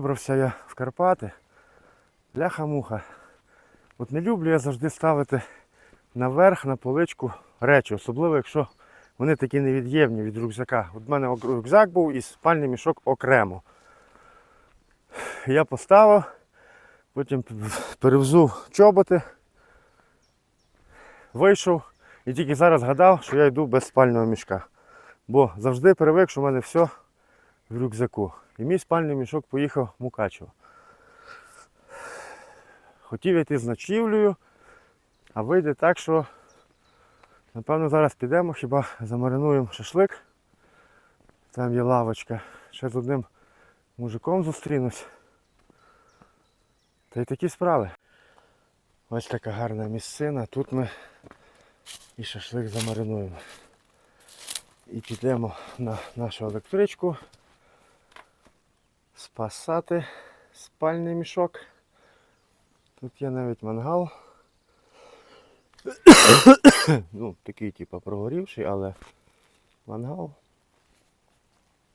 вибрався я в Карпати. Бляха-муха. От не люблю я завжди ставити наверх на поличку речі, особливо якщо вони такі невід'ємні від рюкзака. От в мене рюкзак був і спальний мішок окремо. Я поставив, потім перевзув чоботи, вийшов і тільки зараз згадав, що я йду без спального мішка. Бо завжди привик, що в мене все в рюкзаку. І мій спальний мішок поїхав в Мукачево. Хотів йти з ночівлею, а вийде так, що напевно зараз підемо, хіба замаринуємо шашлик. Там є лавочка. Ще з одним мужиком зустрінусь. Та й такі справи. Ось така гарна місцина. Тут ми і шашлик замаринуємо. І підемо на нашу електричку спасати спальний мішок. Тут є навіть мангал. ну, такий типу прогорівший, але мангал.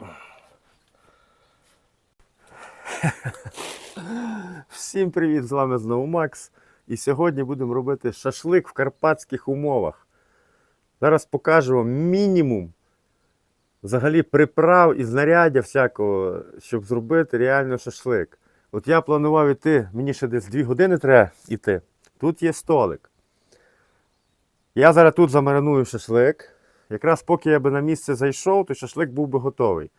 Всім привіт! З вами знову Макс. І сьогодні будемо робити шашлик в карпатських умовах. Зараз покажу вам мінімум взагалі приправ і знаряддя всякого, щоб зробити реально шашлик. От я планував іти, мені ще десь 2 години треба йти. Тут є столик. Я зараз тут замариную шашлик. Якраз поки я би на місце зайшов, то шашлик був би готовий.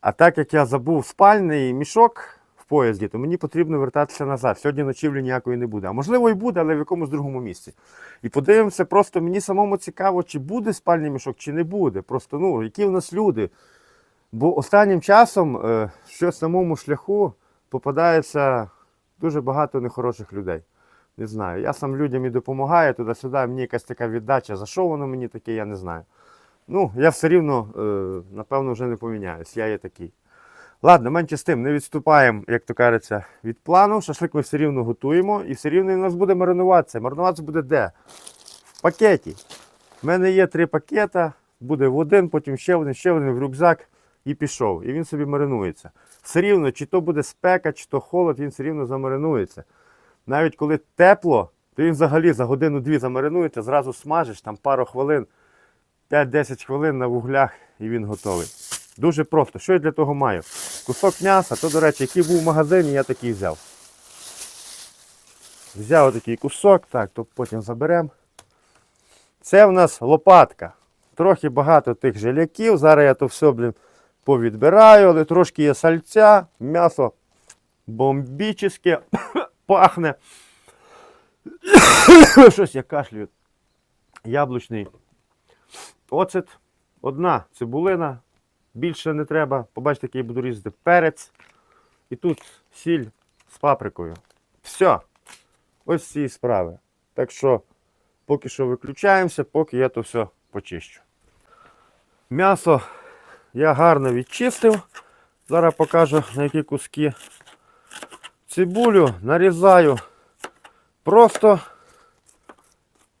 А так як я забув спальний мішок в поїзді, то мені потрібно вертатися назад. Сьогодні ночівлі ніякої не буде. А можливо і буде, але в якомусь другому місці. І подивимося, просто мені самому цікаво, чи буде спальний мішок, чи не буде. Просто ну, які в нас люди. Бо останнім часом е, щось на моєму шляху попадається дуже багато нехороших людей. Не знаю. Я сам людям і допомагаю туди-сюди, мені якась така віддача. За що воно мені таке, я не знаю. Ну, я все рівно, е, напевно, вже не поміняюсь. Я є такий. Ладно, менше з тим, не відступаємо, як то кажеться, від плану. Шашлик ми все рівно готуємо і все рівно у нас буде маринуватися. Маринуватися буде де? В пакеті. У мене є три пакета, буде в один, потім ще один, ще один в рюкзак і пішов. І він собі маринується. Все рівно, чи то буде спека, чи то холод, він все рівно замаринується. Навіть коли тепло, то він взагалі за годину-дві замаринується, зразу смажиш, там пару хвилин, 5-10 хвилин на вуглях і він готовий. Дуже просто. Що я для того маю? Кусок м'яса, то, до речі, який був в магазині, я такий взяв. Взяв такий кусок, так, то потім заберемо. Це в нас лопатка. Трохи багато тих желяків. Зараз я то все блін, повідбираю, але трошки є сальця, м'ясо бомбічне, пахне. Щось я кашлюю. Яблучний оцет, одна цибулина, більше не треба. Побачите, який я буду різати перець. І тут сіль з паприкою. Все. Ось ці справи. Так що поки що виключаємося, поки я то все почищу. М'ясо я гарно відчистив. Зараз покажу на які куски. Цибулю нарізаю просто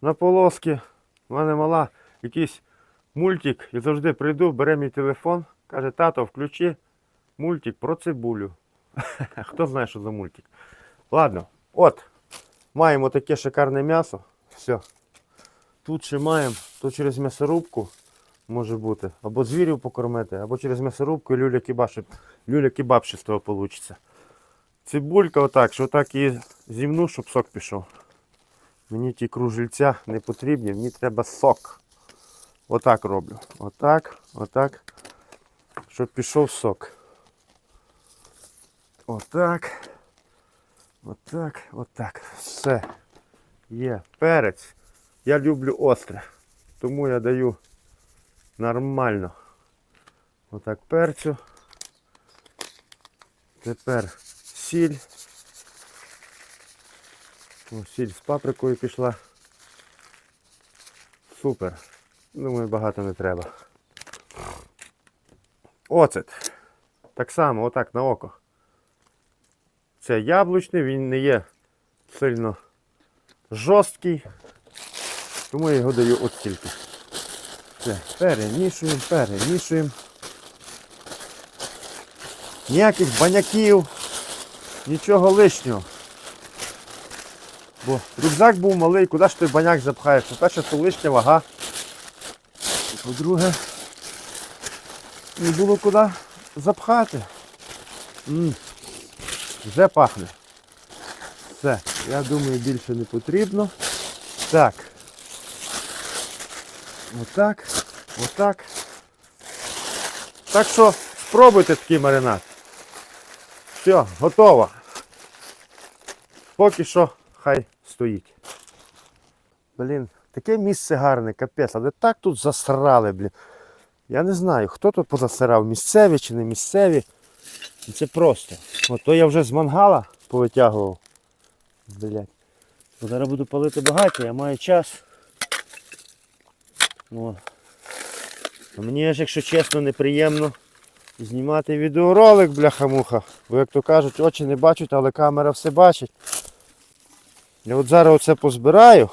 на полоски. У мене мала якийсь мультик і завжди прийду, бере мій телефон, каже, тато, включи мультик про цибулю. Хто знає, що за мультик. Ладно, от, маємо таке шикарне м'ясо. Все. Тут ще маємо, то через м'ясорубку може бути. Або звірів покормити, або через м'ясорубку і люля кебаб, люля кебаб ще з того вийде. Цибулька отак, що отак її зімну, щоб сок пішов. Мені ті кружельця не потрібні, мені треба сок. Отак роблю. Отак, отак. Щоб пішов сок. Отак. Отак, отак. Все. Є. Перець. Я люблю остре. Тому я даю нормально. Отак перцю. Тепер сіль. О, сіль з паприкою пішла. Супер. Думаю, багато не треба. Оцет. Так само, отак на око. Це яблучний, він не є сильно жорсткий. Тому я його даю от стільки. Все, перемішуємо, перемішуємо. ніяких баняків, нічого лишнього. Бо рюкзак був малий, куди ж той баняк запхаєш? По-перше, це лишня вага. По-друге, не було куди запхати. м Вже пахне. Все, я думаю, більше не потрібно. Так. Отак. Отак. Так що спробуйте такий маринад. Все, готово. Поки що хай стоїть. Блін, таке місце гарне, капець, але так тут засрали, блін. Я не знаю, хто тут позасирав, місцеві чи не місцеві. Це просто. Ото я вже з мангала повитягував. Блять. Зараз буду палити багаття, я маю час. О. А мені ж, якщо чесно, неприємно знімати відеоролик, бляха-муха. Бо як то кажуть, очі не бачать, але камера все бачить. Я от зараз оце позбираю.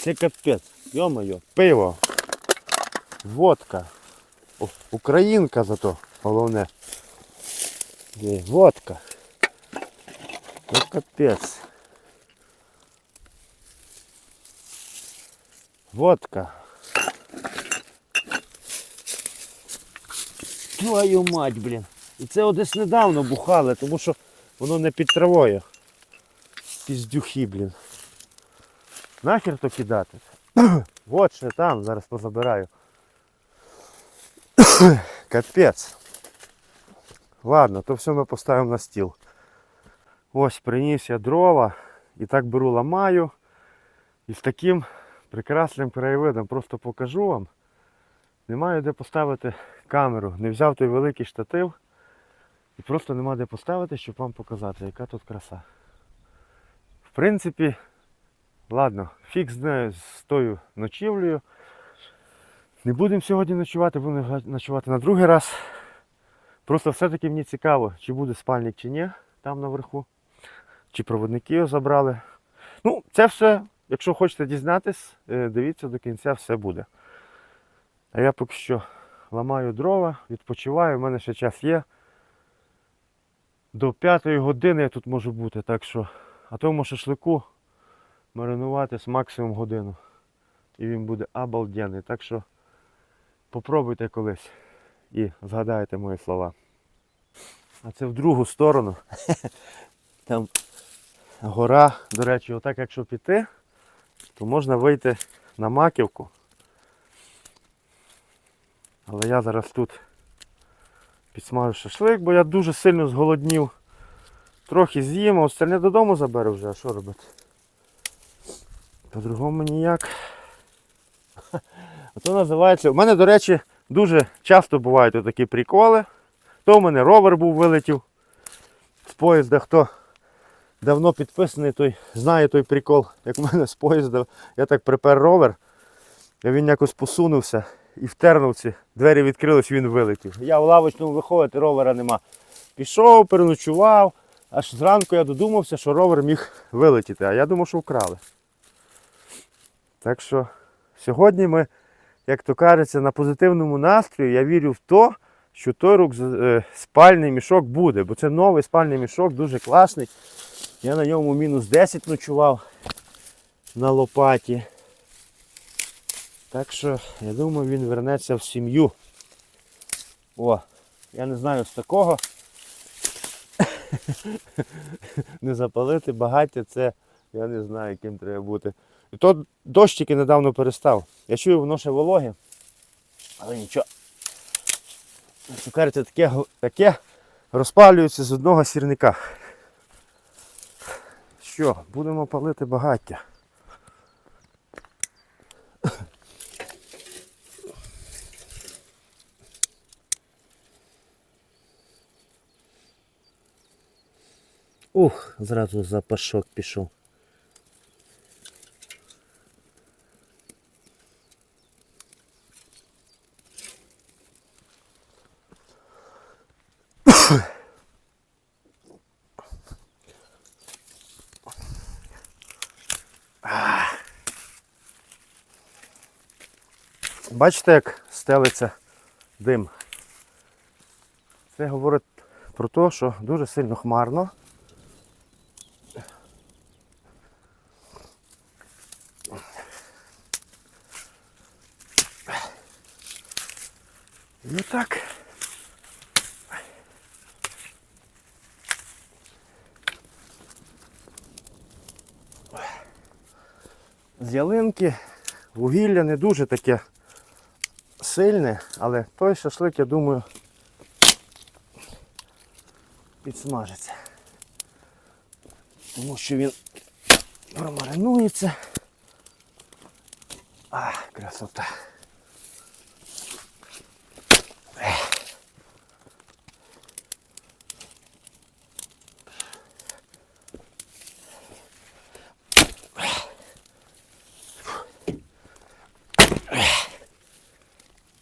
Це капець. Йо-моє, пиво. Водка. О, українка зато головне. Є, водка. Ну капець. Водка. Твою мать, блін. І це одесь недавно бухали, тому що воно не під травою. Піздюхи, блін. Нахер то кидати? Вот ще там, зараз позабираю. Капець. Ладно, то все ми поставимо на стіл. Ось приніс я дрова і так беру ламаю. І з таким прекрасним краєвидом просто покажу вам. Немає де поставити камеру. Не взяв той великий штатив. І просто нема де поставити, щоб вам показати, яка тут краса. В принципі, ладно, фік з нею з тою ночівлею. Не будемо сьогодні ночувати, будемо ночувати на другий раз. Просто все-таки мені цікаво, чи буде спальник чи ні, там наверху. Чи проводники його забрали. Ну, це все, якщо хочете дізнатись, е, дивіться до кінця, все буде. А я поки що ламаю дрова, відпочиваю, у мене ще час є. До п'ятої години я тут можу бути, так що, а тому шашлику маринуватись максимум годину. І він буде обалденний. Так що попробуйте колись і згадайте мої слова. А це в другу сторону. Там гора, до речі, отак якщо піти, то можна вийти на маківку. Але я зараз тут підсмажу шашлик, бо я дуже сильно зголоднів. Трохи з'їм, а остальне додому заберу вже, а що робити? По-другому ніяк. Ото називається. У мене, до речі, дуже часто бувають такі приколи. То у мене ровер був вилетів з поїзда. Хто давно підписаний, той знає той прикол, як у мене з поїзда. Я так припер ровер, він якось посунувся і в двері відкрились, він вилетів. Я в лавочному виходити, ровера нема. Пішов, переночував, аж зранку я додумався, що ровер міг вилетіти, а я думав, що вкрали. Так що сьогодні ми, як то кажеться, на позитивному настрої я вірю в те, що той рук е, спальний мішок буде, бо це новий спальний мішок, дуже класний. Я на ньому мінус 10 ночував на лопаті. Так що, я думаю, він вернеться в сім'ю. О, я не знаю з такого. не запалити багаття, це я не знаю, яким треба бути. І то дощ тільки недавно перестав. Я чую, воно ще вологе, але нічого. Цукерце таке, таке розпалюється з одного сірника. Що, будемо палити багаття. Ух, зразу запашок пішов. Бачите, як стелиться дим. Це говорить про те, що дуже сильно хмарно. І отак. З ялинки вугілля не дуже таке сильне, але той шашлик, я думаю, підсмажиться. Тому що він промаринується. А, красота.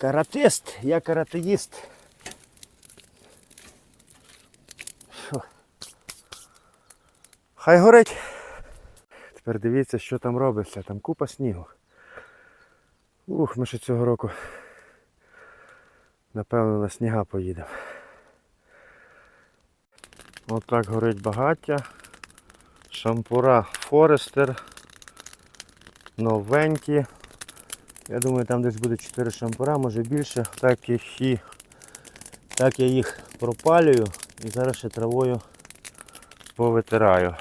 Каратист, я каратеїст. Хай горить. Тепер дивіться, що там робиться. Там купа снігу. Ух, ми ще цього року. Напевно на сніга поїдемо. Отак горить багаття. Шампура Форестер. Новенькі. Я думаю, там десь буде 4 шампура, може більше. Так їх і так я їх пропалюю і зараз ще травою повитираю.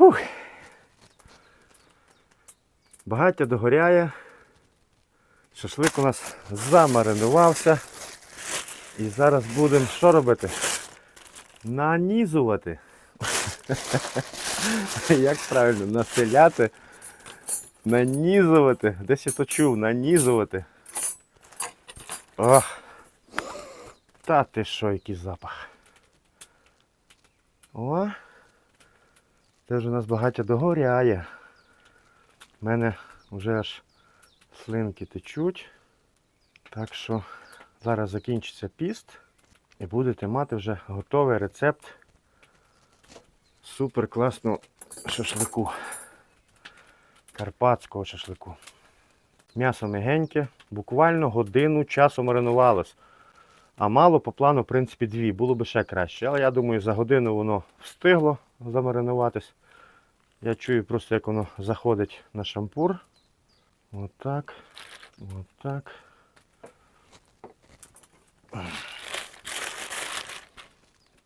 Фух. Багаття догоряє. Шашлик у нас замаринувався. І зараз будемо що робити? Нанізувати. Як правильно? Населяти, нанізувати. Десь я то чув, нанізувати. Ох. Та ти що, який запах. О! Теж у нас багаття догоряє. У мене вже аж слинки течуть. Так що зараз закінчиться піст і будете мати вже готовий рецепт супер класного шашлику. Карпатського шашлику. М'ясо мягеньке, буквально годину часу маринувалось. А мало по плану, в принципі, дві. Було би ще краще. Але я думаю, за годину воно встигло замаринуватись. Я чую просто, як воно заходить на шампур. Отак. Отак.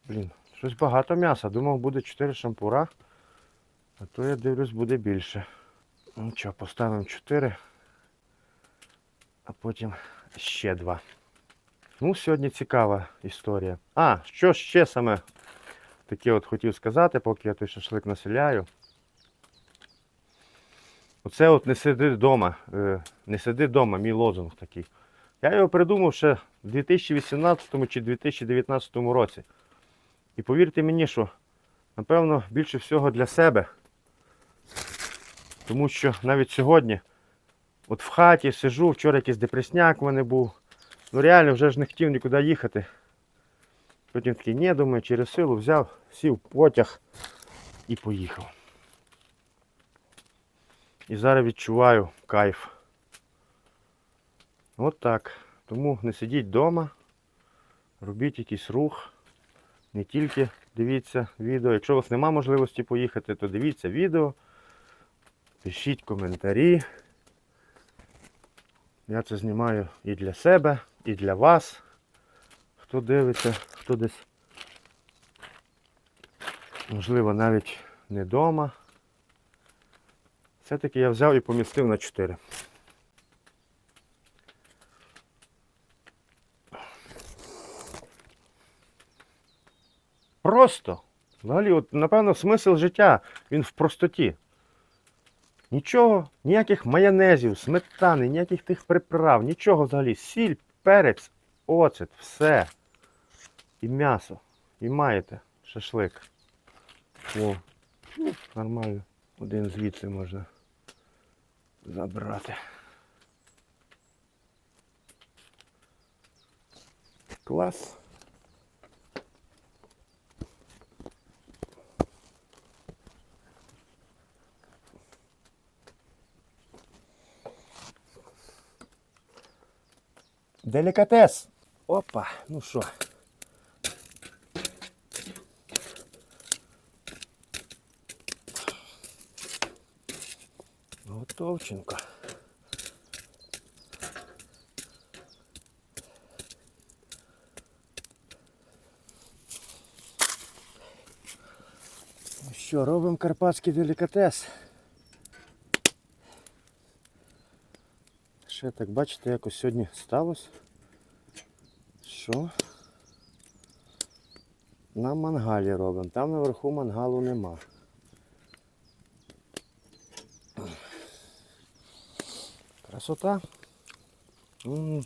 Блін, щось багато м'яса. Думав, буде 4 шампура. А то я дивлюсь, буде більше. Ну що, поставимо 4, а потім ще 2. Ну, сьогодні цікава історія. А, що ще саме таке от хотів сказати, поки я той шашлик населяю. Оце от не сиди вдома. Не сиди вдома, мій лозунг такий. Я його придумав ще в 2018 чи 2019 році. І повірте мені, що напевно більше всього для себе. Тому що навіть сьогодні, от в хаті сижу, вчора якийсь депресняк у мене був. Ну реально вже ж не хотів нікуди їхати. Потім такий, ні, думаю, через силу взяв, сів в потяг і поїхав. І зараз відчуваю кайф. От так. Тому не сидіть вдома, робіть якийсь рух. Не тільки дивіться відео. Якщо у вас немає можливості поїхати, то дивіться відео. Пишіть коментарі. Я це знімаю і для себе, і для вас. Хто дивиться, хто десь, можливо, навіть не вдома. Все-таки я взяв і помістив на 4. Просто. Взагалі, от, напевно, смисл життя, він в простоті. Нічого, ніяких майонезів, сметани, ніяких тих приправ, нічого взагалі. Сіль, перець, оцет, все. І м'ясо. І маєте шашлик. О, ну, нормально. Один звідси можна забрати. Клас. Делікатес. Опа, ну що. Готовченко. Ну що, робимо карпатський делікатес. Ще так бачите, якось сьогодні сталося. Що? На мангалі робимо. Там наверху мангалу нема. Красота. М.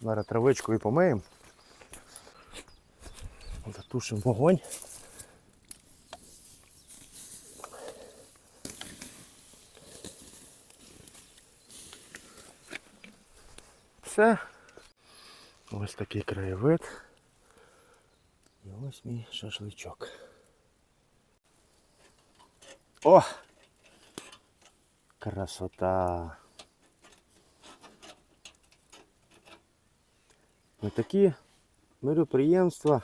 Зараз травичку і помиємо. Затушимо вогонь. Все. Ось такий краєвид. І ось мій шашличок. О! Красота. Ось такі мероприємства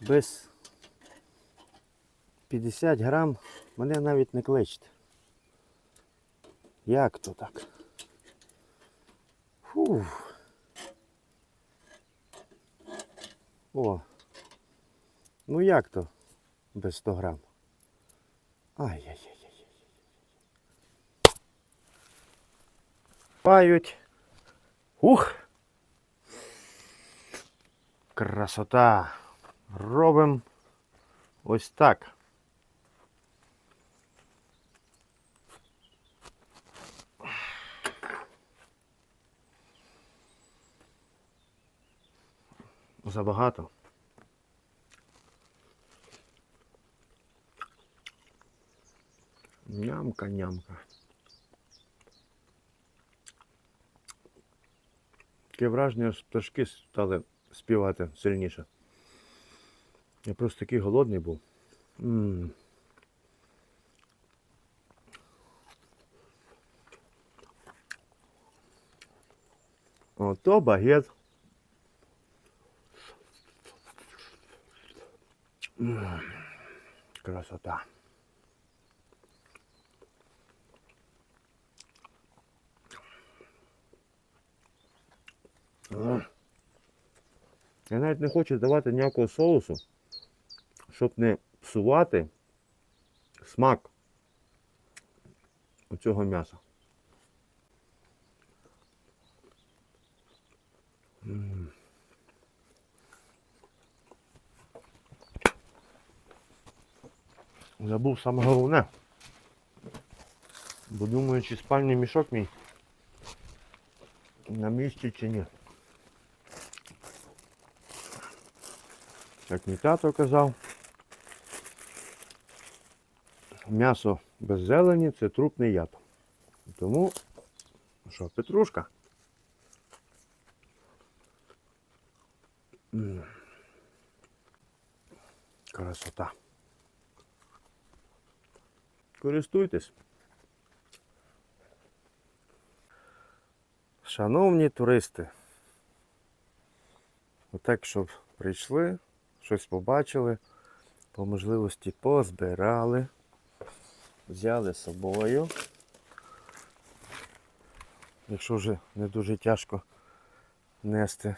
без 50 грам мене навіть не кличте. Як то так? Фух. О. Ну як то без 100 грам? Ай-яй-яй-яй. Пають. Ух! Красота. Робимо ось так. Забагато. Нямка, Таке враження, що пташки стали співати сильніше. Я просто такий голодний був. м Ото багет. М, Красота. Я навіть не хочу давати ніякого соусу, щоб не псувати смак у цього м'яса. Забув саме головне. Бо думаю, чи спальний мішок мій на місці чи ні. Як мій тато казав, м'ясо без зелені це трупний яд. Тому, що, петрушка. Красота. Користуйтесь. Шановні туристи, отак, щоб прийшли, щось побачили, по можливості позбирали, взяли з собою. Якщо вже не дуже тяжко нести.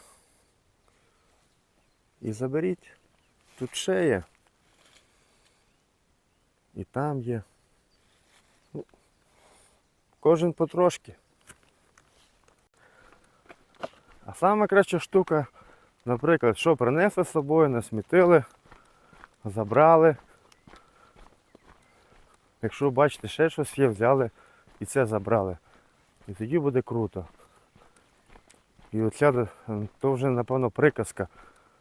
І заберіть. Тут ще є. І там є. Ну, Кожен потрошки. А сама краща штука, наприклад, що принесли з собою, насмітили, забрали. Якщо бачите, ще щось є, взяли і це забрали. І тоді буде круто. І оця е, то вже, напевно, приказка.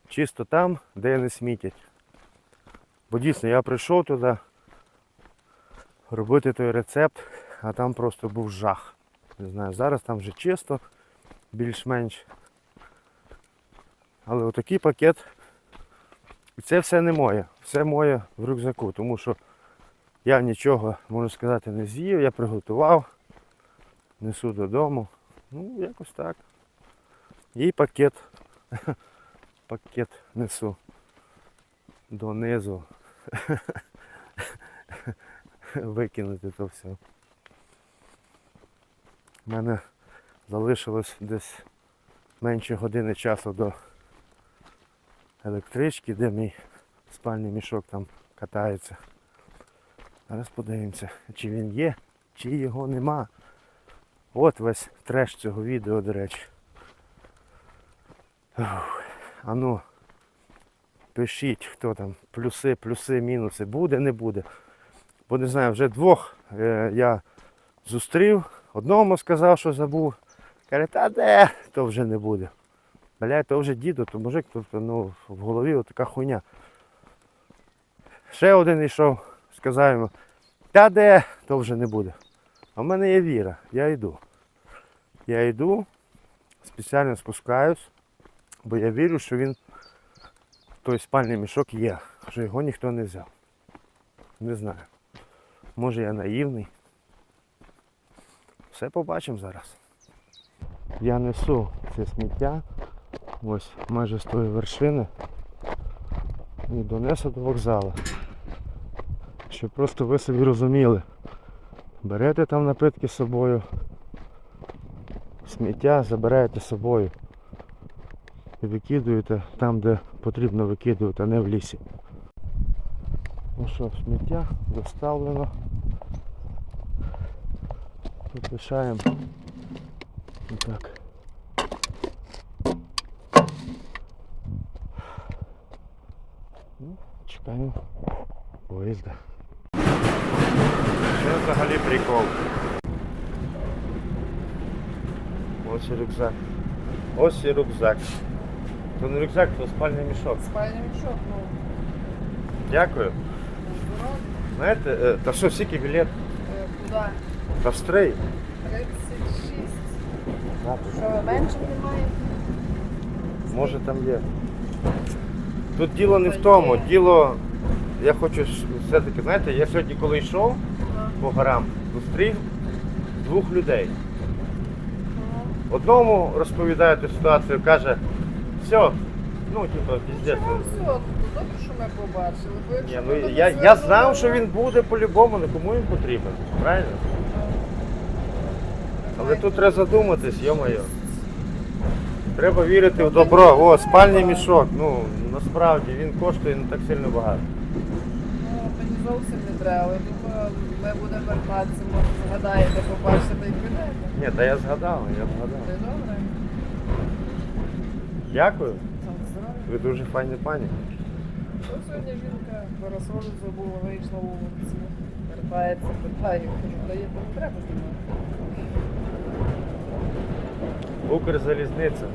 Чисто там, де не смітять. Бо дійсно я прийшов туди робити той рецепт, а там просто був жах. Не знаю, зараз там вже чисто, більш-менш. Але отакий пакет. І це все не моє. Все моє в рюкзаку, тому що я нічого, можна сказати, не з'їв, я приготував, несу додому. Ну, якось так. І пакет. Пакет несу донизу. Викинути то все. У мене залишилось десь менше години часу до електрички, де мій спальний мішок там катається. Зараз подивимося, чи він є, чи його нема. От весь треш цього відео, до речі. Ух, А ну, пишіть, хто там, плюси, плюси, мінуси, буде, не буде. Бо не знаю, вже двох е, я зустрів. Одному сказав, що забув. Каже, та де, то вже не буде. Бля, то вже діду, то мужик, тобто ну, в голові отака хуйня. Ще один йшов, сказав йому, та де, то вже не буде. А в мене є віра, я йду. Я йду, спеціально спускаюсь, бо я вірю, що він той спальний мішок є, що його ніхто не взяв. Не знаю. Може я наївний. Все побачимо зараз. Я несу це сміття ось майже з тої вершини і донесу до вокзалу. Щоб просто ви собі розуміли. Берете там напитки з собою, сміття забираєте з собою і викидуєте там, де потрібно викидувати, а не в лісі. Ну що, сміття доставлено. Тут лишаємо. Отак. чекаємо поїзда. Це взагалі прикол. Ось і рюкзак. Ось і рюкзак. То не рюкзак, то спальний мішок. Спальний мішок, ну, Дякую. здорово. Знаєте, е, та що, скільки білет? Е, Куди? Та в стрей. 36. Що, менше немає? Може там є. Тут діло не в тому, діло. Я хочу все-таки, знаєте, я сьогодні, коли йшов по горам, зустрів двох людей. Одному розповідає ту ситуацію, каже, все, ну типу, піздець. Чому все? Ну, добре, що ми побачили. Бо Ні, ну, ми я, я звернули знав, що він буде по-любому, але кому він потрібен, правильно? Але тут треба задуматись, йо-моє. Треба вірити в добро. О, спальний мішок. Ну, насправді він коштує не так сильно багато. Ну, мені зовсім не треба. але Думаю, ми будемо вертатися, може згадаєте, побачите та й підете. Ні, та я згадав, я Ти згадав. добре? Дякую. Так, здоров'я. Ви дуже файні пані. Ось сьогодні жінка парасоль забула, вийшла в вулиці. Вертається, питає, кажу, не треба знімати. Укрзалізниця.